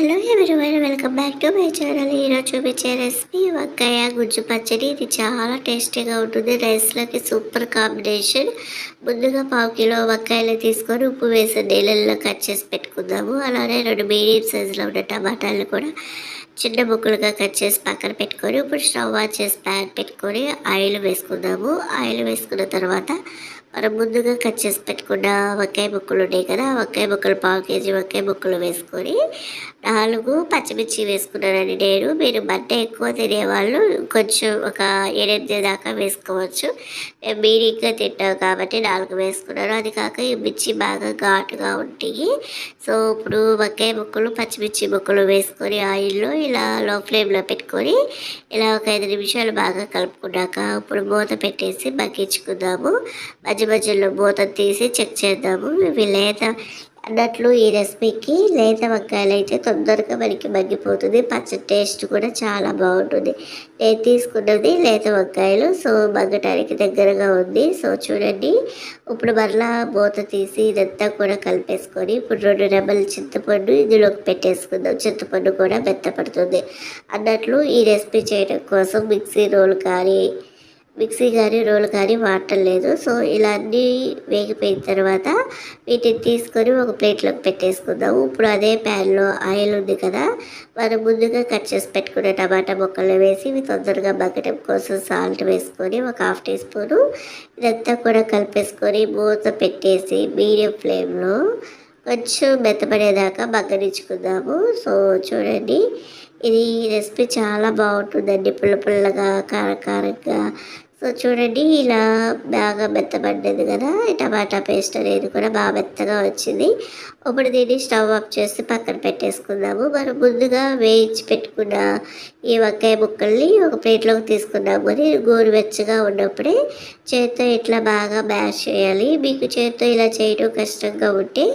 Hello ఎవరివైనా welcome back to my channel. ఈరోజు చూపించే recipe వంకాయ గుజ్జు పచ్చడి. ఇది చాలా టేస్టీగా ఉంటుంది. రైస్లోకి సూపర్ కాంబినేషన్. ముందుగా పావు కిలో వంకాయలు తీసుకొని ఉప్పు వేసి నీళ్ళల్లో కట్ చేసి పెట్టుకుందాము. అలానే రెండు మీడియం సైజులో ఉన్న టమాటాలు కూడా చిన్న ముక్కలుగా కట్ చేసి పక్కన పెట్టుకొని ఇప్పుడు స్టవ్ ఆన్ చేసి ప్యాన్ పెట్టుకొని ఆయిల్ వేసుకుందాము. ఆయిల్ వేసుకున్న తర్వాత మనం ముందుగా కట్ చేసి పెట్టుకున్న వంకాయ ముక్కలు ఉన్నాయి కదా వంకాయ ముక్కలు పావు కేజీ వంకాయ ముక్కలు వేసుకొని నాలుగు పచ్చిమిర్చి వేసుకున్నానండి నేను. మీరు మంట ఎక్కువ తినేవాళ్ళు కొంచెం ఒక ఎనిమిది దాకా వేసుకోవచ్చు. మేము మీడియంగా తింటాం కాబట్టి నాలుగు వేసుకున్నాను. అది కాక ఈ మిర్చి బాగా ఘాటుగా ఉంటాయి. సో ఇప్పుడు వంకాయ ముక్కలు పచ్చిమిర్చి ముక్కలు వేసుకొని ఆయిల్లో ఇలా లో ఫ్లేమ్లో పెట్టుకొని ఇలా ఒక ఐదు నిమిషాలు బాగా కలుపుకున్నాక ఇప్పుడు మూత పెట్టేసి మగ్గించుకుందాము. మధ్య మధ్యలో మూత తీసి చెక్ చేద్దాము. ఇవి లేత అన్నట్లు ఈ రెసిపీకి లేత వంకాయలు అయితే తొందరగా మనకి మగ్గిపోతుంది. పచ్చడి టేస్ట్ కూడా చాలా బాగుంటుంది. నేను తీసుకున్నది లేత వంకాయలు. సో మగ్గటానికి దగ్గరగా ఉంది. సో చూడండి. ఇప్పుడు మరలా మూత తీసి ఇదంతా కూడా కలిపేసుకొని ఇప్పుడు రెండు రెమ్మలు చింతపండు ఇందులోకి పెట్టేసుకుందాం. చింతపండు కూడా మెత్తపడుతుంది. అన్నట్లు ఈ రెసిపీ చేయడం కోసం మిక్సీ రోల్ కానీ మిక్సీ కానీ రోల్ కానీ వాడటం లేదు సో ఇలా అన్నీ వేగిపోయిన తర్వాత వీటిని తీసుకొని ఒక ప్లేట్లోకి పెట్టేసుకుందాము ఇప్పుడు అదే ప్యాన్లో ఆయిల్ ఉంది కదా మనం ముందుగా కట్ చేసి పెట్టుకునే టమాటా ముక్కలు వేసి ఇవి తొందరగా మగ్గడం కోసం సాల్ట్ వేసుకొని ఒక హాఫ్ టీ స్పూను ఇదంతా కూడా కలిపేసుకొని మూత పెట్టేసి మీడియం ఫ్లేమ్లో కొంచెం మెత్తపడేదాకా మగ్గనించుకుందాము సో చూడండి. ఇది రెసిపీ చాలా బాగుంటుందండి. పుల్ల పుల్లగా కారకారంగా సో చూడండి ఇలా బాగా మెత్తబడ్డది కదా టమాటా పేస్ట్ అనేది కూడా బాగా మెత్తగా వచ్చింది. ఇప్పుడు దీన్ని స్టవ్ ఆఫ్ చేసి పక్కన పెట్టేసుకుందాము. మనం ముందుగా వేయించి పెట్టుకున్న ఈ వంకాయ ముక్కల్ని ఒక ప్లేట్లోకి తీసుకున్నాము అని గోరువెచ్చగా ఉన్నప్పుడే చేత్తో ఇట్లా బాగా మ్యాష్ చేయాలి. మీకు చేత్తో ఇలా చేయడం కష్టంగా ఉంటే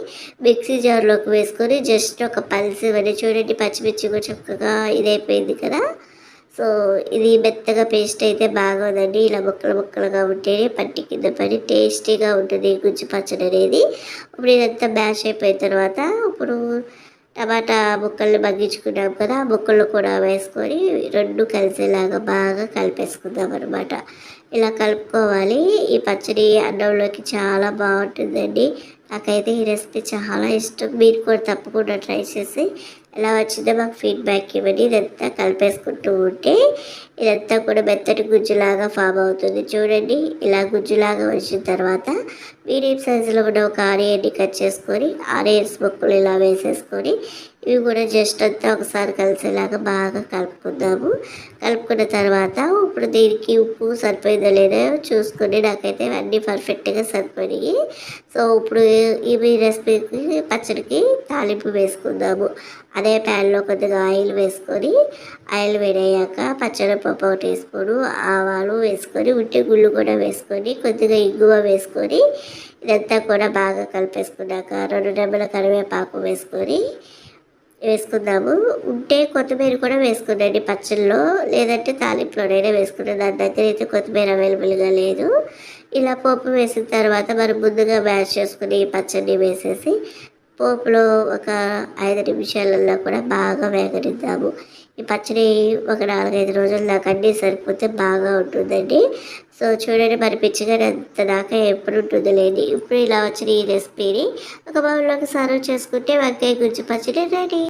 మిక్సీ జార్లోకి వేసుకొని జస్ట్ ఒక పల్స్ అని చూడండి పచ్చిమిర్చి కూడా చక్కగా ఇదైపోయింది కదా. సో ఇది మెత్తగా పేస్ట్ అయితే బాగోదండి. ఇలా ముక్కలు ముక్కలుగా ఉంటేనే పట్టి కింద పడి టేస్టీగా ఉంటుంది గుజ్జు పచ్చడి అనేది. ఇప్పుడు ఇదంతా మ్యాష్ అయిపోయిన తర్వాత ఇప్పుడు టమాటా ముక్కల్ని మగ్గించుకున్నాం కదా ఆ ముక్కలు కూడా వేసుకొని రెండు కలిసేలాగా బాగా కలిపేసుకుందాం అనమాట ఇలా కలుపుకోవాలి. ఈ పచ్చడి అన్నంలోకి చాలా బాగుంటుందండి. నాకైతే ఈ రెసిపీ చాలా ఇష్టం. మీరు కూడా తప్పకుండా ట్రై చేసి ఎలా వచ్చిందో మాకు ఫీడ్బ్యాక్ ఇవ్వండి. ఇదంతా కలిపేసుకుంటూ ఉంటే ఇదంతా కూడా మెత్తటి గుజ్జులాగా ఫామ్ అవుతుంది. చూడండి ఇలా గుజ్జులాగా వచ్చిన తర్వాత మీడియం సైజులో ఉన్న ఒక ఆనియన్ని కట్ చేసుకొని ఆనియన్స్ ముక్కలు ఇలా వేసేసుకొని ఇవి కూడా జస్ట్ అంతా ఒకసారి కలిసేలాగా బాగా కలుపుకుందాము. కలుపుకున్న తర్వాత ఇప్పుడు దీనికి ఉప్పు సరిపోయిందో లేదో చూసుకొని నాకైతే అన్నీ పర్ఫెక్ట్గా సరిపోయినాయి. సో ఇప్పుడు ఇవి రెసిపీకి పచ్చడికి తాలింపు వేసుకుందాము. అదే ప్యాన్లో కొద్దిగా ఆయిల్ వేసుకొని ఆయిల్ వేడయ్యాక పచ్చడిపప్పు ఒక టీ స్పూను ఆవాలు వేసుకొని ఉట్టి గుళ్ళు కూడా వేసుకొని కొద్దిగా ఇంగువ వేసుకొని ఇదంతా కూడా బాగా కలిపేసుకున్నాక రెండు డబ్బుల కరివేపాకు వేసుకొని వేసుకుందాము. ఉంటే కొత్తిమీర కూడా వేసుకుందండి పచ్చళ్ళలో. లేదంటే తాలింపులోనైనా వేసుకున్నాను దాని దగ్గర అయితే కొత్తిమీర అవైలబుల్గా లేదు. ఇలా పోపు వేసిన తర్వాత మనం ముందుగా మ్యాష్ చేసుకుని పచ్చడిని వేసేసి పోపులో ఒక ఐదు నిమిషాలలో కూడా బాగా వేగనిద్దాము. ఈ పచ్చడి ఒక నాలుగైదు రోజుల దాకా అన్నీ సరిపోతే బాగా ఉంటుందండి. సో చూడండి మరి పిచ్చిగా ఎంత దాకా ఎప్పుడు ఉంటుంది లేని ఇప్పుడు ఇలా వచ్చిన ఈ రెసిపీని ఒక బౌల్లోకి సర్వ్ చేసుకుంటే వంకాయ గుజ్జు పచ్చడి రెడీ.